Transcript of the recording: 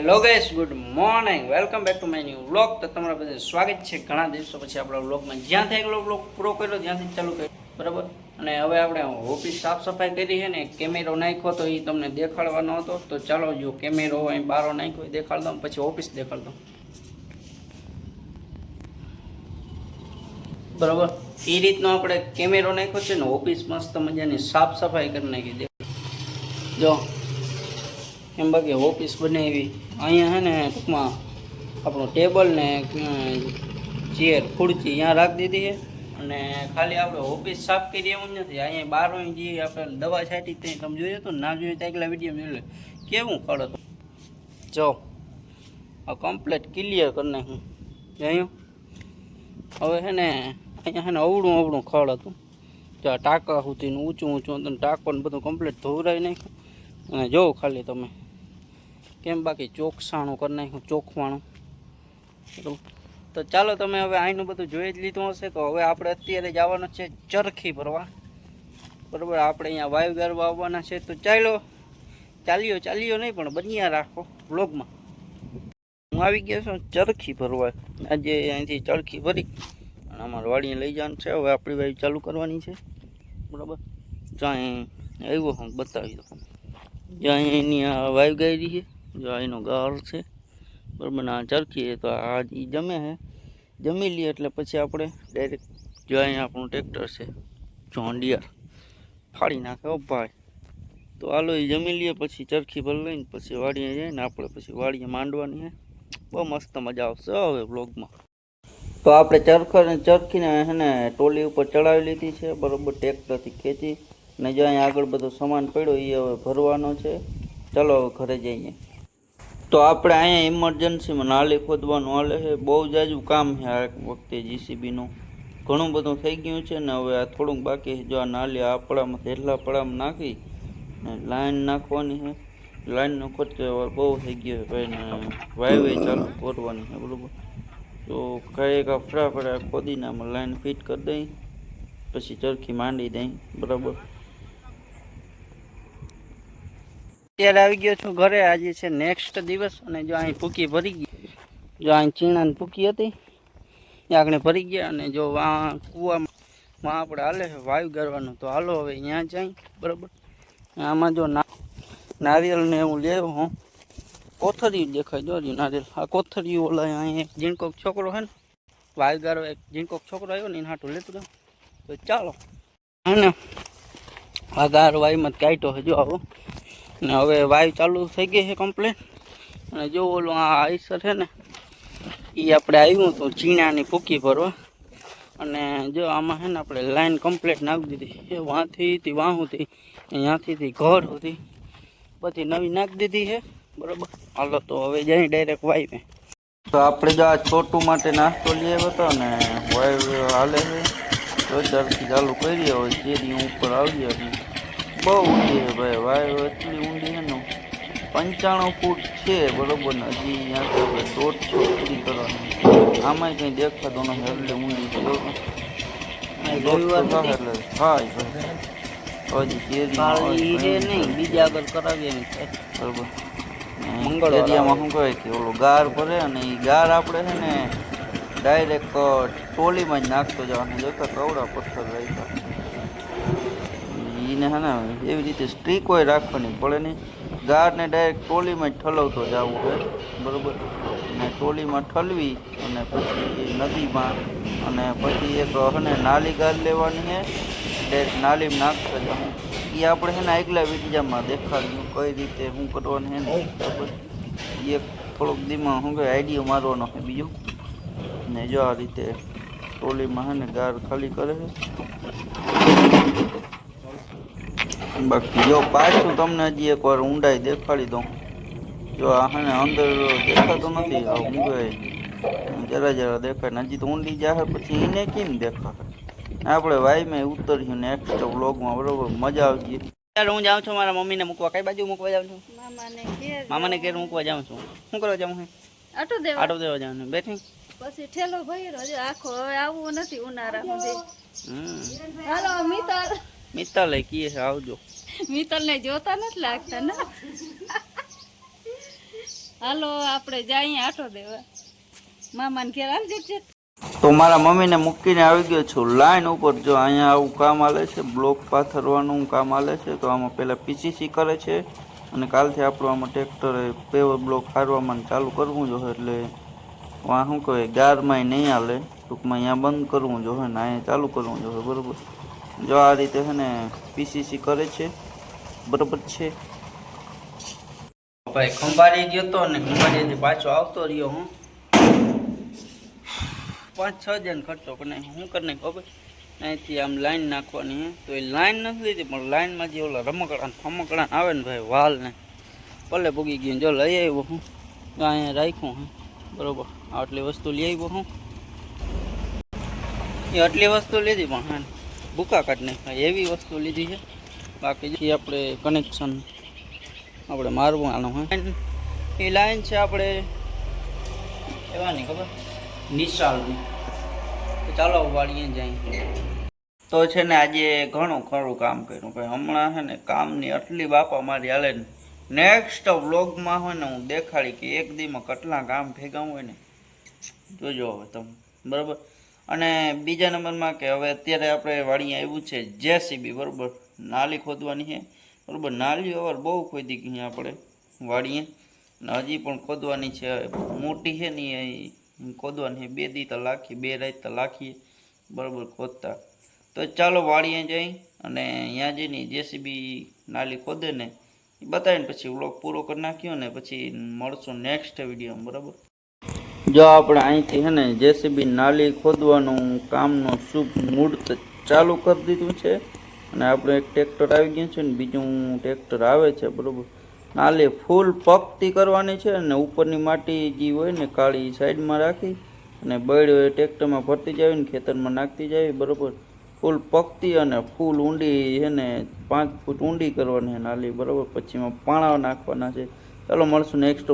Hello guys good morning welcome back to my new vlog તો તમારા બધા સ્વાગત છે. ઘણા દિવસો પછી આપણા વ્લોગમાં જ્યાંથી એકલો વ્લોગ પૂરો કર્યો, ત્યાંથી ચાલુ કર્યો. બરાબર? અને હવે આપણે ઓફિસ સાફ સફાઈ કરી છે ને કેમેરો નાખ્યો તો એ તમને દેખાડવાનો હતો. તો ચાલો જો કેમેરો અહીં બારો નાખ્યો દેખાડ દઉં, પછી ઓફિસ દેખાડ બરાબર? એ રીતનો આપણે કેમેરો નાખ્યો છે ને ઓફિસ મસ્ત મજાની સાફ સફાઈ કરી નાખી. દે જો, એમ બાકી ઓફિસ બનાવી. અહીંયા છે ને ટૂંકમાં આપણું ટેબલ ને ચેર ખુરચી ત્યાં રાખી દીધી છે. અને ખાલી આપણે ઓફિસ સાફ કરી એવું નથી. અહીંયા બાર જે આપણે દવા છાંટી તે તમે જોયું હતું ના જોયું તો આગલા વીડિયો જોયું કેવું ખડ હતું જો, આ કમ્પ્લેટ ક્લિયર કરી નાખું જોયું? હવે છે ને, અહીંયા છે ને અવળું અવળું ખડ હતું. જો આ ટાંકા સુધીનું ઊંચું ઊંચું હતું ને ટાંકો ને બધું કમ્પ્લીટ ધોવરાવી નાખ્યું. અને જોવો ખાલી તમે. કેમ બાકી ચોકસાણું કરી નાખ્યું, ચોખવાણું. તો ચાલો તમે હવે અહીંનું બધું જોઈ જ લીધું હશે, તો હવે આપણે અત્યારે જવાનું છે ચરખી ભરવા. બરાબર, આપણે અહીંયા વાયુ ગારવા આવવાના છે, તો ચાલો, ચાલ્યો ચાલ્યો નહીં, પણ બન્યા રાખો બ્લોગમાં હું આવી ગયો છું ચરખી ભરવા. આજે અહીંથી ચરખી ભરી, અને અમારે વાડીએ લઈ જવાનું છે, હવે આપણી વાયુ ચાલુ કરવાની છે. બરાબર? જ્યાં આવ્યો હું બતાવી દઉં. જ્યાં એની વાયુ ગાઈ ગાયરી છે જો આ એનો છે. બરાબર, આ ચરખીએ તો આ એ જમે છે જમી લઈએ એટલે પછી આપણે ડાયરેક્ટ જો અહીંયા આપણું ટ્રેક્ટર છે. જોન્ડિયર ફાડી નાખે, ઓ ભાઈ. તો હાલો એ જમી લઈએ, પછી ચરખી ભરી લઈને પછી વાડીએ જઈએ ને આપણે પછી વાડીએ માંડવાની છે બહુ મસ્ત મજા આવશે હવે બ્લોગમાં તો આપણે ચરખાને ચરખીને એને ટોલી ઉપર ચડાવી લીધી છે, બરાબર ટ્રેક્ટરથી ખેંચી ને જો અહીંયા આગળ બધો સામાન પડ્યો એ હવે ભરવાનો છે. ચાલો ઘરે જઈએ. તો આપણે અહીંયા ઇમરજન્સીમાં નાલી ખોદવાનું હાલે છે. બહુ જાજુ કામ છે આ વખતે જીસીબીનું ઘણું બધું થઈ ગયું છે ને હવે આ થોડુંક બાકી છે. જો આ નાલી આ પડામાં હેઠલા પડામાં નાખી ને લાઈન નાખવાની છે. લાઈનનો ખર્ચો બહુ થઈ ગયો છે ભાઈ વાયવે ચાલુ ખોદવાની છે, બરાબર. તો કઈ કા ફટાફટ ખોદીને આમાં લાઈન ફિટ કરી દઈ, પછી ચરખી માંડી દઈ, બરાબર. અત્યારે આવી ગયો છું ઘરે. આજે છે નેક્સ્ટ દિવસ અને જો અહીં ભૂકી ભરી ગઈ. જો અહીં ચીણાની ભૂકી હતી ત્યાં આગળ ભરી ગયા અને જો કૂવામાં આપણે હાલે વાયુ ગરવાનું. તો હાલો હવે ત્યાં જાય. બરાબર? આમાં જો ના નારિયેળને એવું લેવો હું. કોથરિયું દેખાય જો નારિયેલ. આ કોથળી ઓલા અહીં એક ઝીણકોક છોકરો છે ને, વાયુ ગારો એક ઝીણકોક છોકરો આવ્યો ને એને હાટું લેતું તો ચાલો. હે ને? આ ગાર વાયુમાં કાઢ્યો હજુ આવો. ને હવે વાયુ ચાલુ થઈ ગઈ છે કમ્પ્લેટ અને જો ઓલું આ આઈસર છે ને એ આપણે આવ્યું હતું ચીણાની ભૂકી ભરવા. અને જો આમાં છે ને આપણે લાઈન કમ્પ્લીટ નાખી દીધી. એ વાંથી થી વાં સુધી અહીંયાથી થી ઘર સુધી બધી નવી નાખી દીધી છે. બરાબર? હાલો તો હવે જઈ ડાયરેક્ટ વાયવે તો આપણે જો આ છોટું માટે નાસ્તો લઈ આવ્યો હતો ને વાયુ હાલે છે. જોરદારથી ચાલુ કરીએ હવે શેરી ઉપર આવીએ છીએ બહુ ઊંડી છે ભાઈ વાયુ એટલી ઊંડી છે ને પંચાણું ફૂટ છે બરોબર ને હજી ત્યાંથી આપણે દોઢસો પૂરી કરવાની આમાંય કંઈ દેખાતો નથી એટલે ઊંડી છે. બરોબર એટલે થાય હજી નહીં બીજા આગળ કરાવીએ બરોબર. મંગળ એરિયામાં શું કહે કે ઓલો ગાર ભરે અને એ ગાર આપણે છે ને ડાયરેક્ટ ટોલીમાં જ નાખતો જવાનું. જોતા કવડા પથ્થર રાખ્યા. એને હે ને, એવી રીતે સ્ટ્રીક હોય રાખવાની પડે નહીં. ગારને ડાયરેક્ટ ટોલીમાં જ ઠલવતો જવું હોય, બરાબર? અને ટોલીમાં ઠલવી, અને પછી નદીમાં, અને પછી એક હે ને, નાલી ગાર લેવાની છે ડાયરેક્ટ નાલીમાં નાખતા જવું એ આપણે છે ને, આગલા વિડીયામાં દેખાડ્યું કઈ રીતે, શું કરવાનું છે ને, બરાબર? એ એક થોડોક દીમાં શું કહે આઈડિયો મારવાનો છે બીજું. ને જો આ રીતે ટોલીમાં હે ને ગાર ખાલી કરે છે. બાકી જો પાછું તમને હજી એકવાર ઊંડાઈ દેખાડી દઉં. જો આને અંદર દેખાતો નથી આ ઊંઘે જરા જરા દેખાય હજી તો ઊંડી જાહે પછી એને કેમ દેખાય? આપણે વાઈમાં ઉતર્યું નેક્સ્ટ વ્લોગમાં બરોબર? મજા આવશે ચાલો હું જાઉં છું મારા મમ્મીને મૂકવા. કઈ બાજુ મૂકવા જાઉં છું? મામાને ઘેર મામાને ઘેર મૂકવા જાઉં છું. શું કરવા જાઉં છું આટો દેવા. આટો દેવા જાઉં છું. બેઠી? પછી ઠેલો ભર્યો આખો હવે આવવું નથી ઉનાળા હમ. હાલો મિતલ મિત્તાલય કીએ છે આવજો. મિત્તલને ને જોતા નથી લાગતા ને? હાલો આપણે જઈએ આટો દેવા. મામાને ઘેર જટ તો મારા મમ્મીને મૂકીને આવી ગયો છું. લાઈન ઉપર જો અહીંયા આવું કામ આલે છે બ્લોક પાથરવાનું કામ આવે છે તો આમાં પહેલાં પીસીસી કરે છે અને કાલથી આપણું આમાં ટ્રેક્ટરે પેવર બ્લોક હારવામાં ચાલુ કરવું જોઈએ એટલે શું કહે ગારમાં નહીં હાલે. ટૂંકમાં અહીંયા બંધ કરવું જોઈએ ને અહીંયા ચાલુ કરવું જોઈએ બરાબર? જો આ રીતે છે ને પીસીસી કરે છે. બરોબર છે. ભાઈ ખંભાળી ગયો તો ને ખંભાળીથી પાછો આવતો રહ્યો હું. પાંચ, છ જણ ખર્ચો કરીને શું કરીને ખબર. અહીંથી આમ લાઈન નાખવાની હે. તો એ લાઈન નથી લીધી, પણ લાઈનમાં જે ઓલા રમકડા, ફમકડા આવે ને ભાઈ વાલ ને પલ્લે પૂગી ગયું જો લઈ આવ્યો હું. અહીંયા રાખ્યું હે. બરોબર. આટલી વસ્તુ લઈ આવ્યો હું. એ આટલી વસ્તુ લીધી પણ હા ભૂકા કાટને એવી વસ્તુ લીધી છે. બાકી આપણે કનેક્શન આપણે મારવું આનું એ લાઈન છે આપણે એવાની ખબર? નિશાળની. ચાલો વાળીએ જાય તો છે ને આજે ઘણું ખરું કામ કર્યું. ભાઈ, હમણાં છે ને કામની આટલી બાપા મારી હાલે નેક્સ્ટ વ્લોગમાં હોય ને હું દેખાડી કે એક દીમાં કેટલા કામ ભેગા હોય ને. જોજો હવે તમે. બરાબર? અને બીજા નંબરમાં કે હવે અત્યારે આપણે વાડીએ આવ્યું છે જેસીબી બરાબર? નાલી ખોદવાની છે. બરાબર નાલીઓ અવાર બહુ ખોદી ગઈ આપણે વાડીએ. અને હજી પણ ખોદવાની છે. મોટી છે ને ખોદવાની છે. બે દી તો લાખી, બે રાત તો લાખીએ બરાબર, ખોદતા. તો ચાલો વાળીએ જઈ અને અહીંયા જઈને જેસીબી નાલી ખોદે ને. બતાવીને પછી વ્લોગ પૂરો કરી નાખ્યો ને પછી મળશું નેક્સ્ટ વિડીયોમાં, બરાબર? જો આપણે અહીંથી છે ને જેસીબી નાલી ખોદવાનું કામનું શુભ મુહૂર્ત ચાલુ કરી દીધું છે અને આપણે એક ટ્રેક્ટર આવી ગયું છે ને બીજું ટ્રેક્ટર આવે છે, બરાબર. નાલી ફૂલ પકતી કરવાની છે અને ઉપરની માટી જે હોય ને કાળી સાઈડમાં રાખી અને બળ્યો એ ટ્રેક્ટરમાં ભરતી જાય ને ખેતરમાં નાખતી જાય બરાબર. ફૂલ પકતી અને ફૂલ ઊંડી છે ને પાંચ ફૂટ ઊંડી કરવાની નાલી, બરાબર. પછી એમાં પાણા નાખવાના છે. ચાલો મળશું નેક્સ્ટ